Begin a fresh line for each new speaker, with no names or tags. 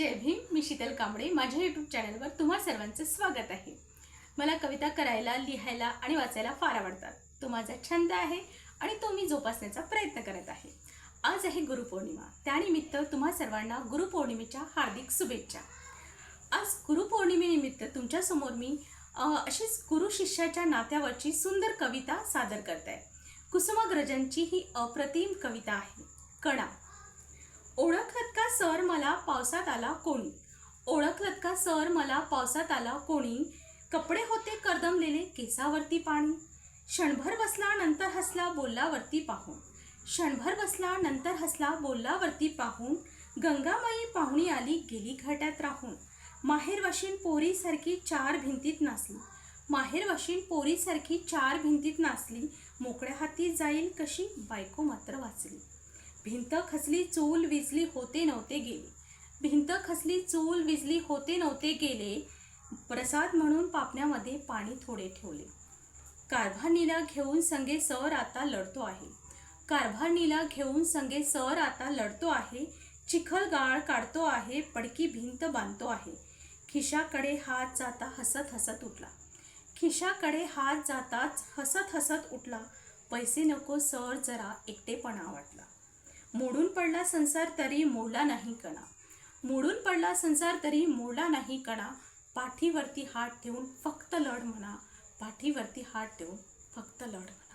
जय भीम मी शीतल कांबळे. माझ्या यूट्यूब चॅनलवर तुम्हा सर्वांचं स्वागत आहे. मला कविता करायला लिहायला आणि वाचायला फार आवडतात. तो माझा छंद आहे आणि तो मी जोपासण्याचा प्रयत्न करत आहे. आज आहे गुरुपौर्णिमा. त्यानिमित्त तुम्हा सर्वांना गुरुपौर्णिमेच्या हार्दिक शुभेच्छा. आज गुरुपौर्णिमेनिमित्त तुमच्यासमोर मी अशीच गुरु शिष्याच्या नात्यावरची सुंदर कविता सादर करत आहे. कुसुमाग्रजांची ही अप्रतिम कविता आहे. कणा. सर मला पावसात आला कोणी? ओळखलत का सर मला पावसात आला कोणी? कपडे होते करदमलेले केसावरती पाणी. क्षणभर बसला नंतर हसला बोललावरती पाहून. क्षणभर बसला नंतर हसला बोललावरती पाहून. गंगामाई पाहुणी आली गेली घाट्यात राहून. माहेर वशीन पोरीसारखी चार भिंतीत नाचली. माहेर वशीन पोरीसारखी चार भिंतीत नाचली. मोकळ्या हाती जाईल कशी? बायको मात्र वाचली. भिंत खचली चूल विजली होते नव्हते गेले. भिंत खचली चूल विजली होते नव्हते गेले. प्रसाद म्हणून पापण्यामध्ये पाणी थोडे ठेवले. कारभानीला घेऊन संगे सर आता लढतो आहे. कारभानीला घेऊन संगे सर आता लढतो आहे. चिखल गाळ काढतो आहे. पडकी भिंत बांधतो आहे. खिशाकडे हात जाता हसत हसत उठला. खिशाकडे हात जाताच हसत हसत उठला. पैसे नको सर जरा एकटेपणा वाटला. मोडून पडला संसार तरी मोडला नाही कणा. मोडून पडला संसार तरी मोडला नाही कणा. पाठीवरती हात ठेवून फक्त लढ म्हणा. पाठीवरती हात ठेवून फक्त लढ म्हणा.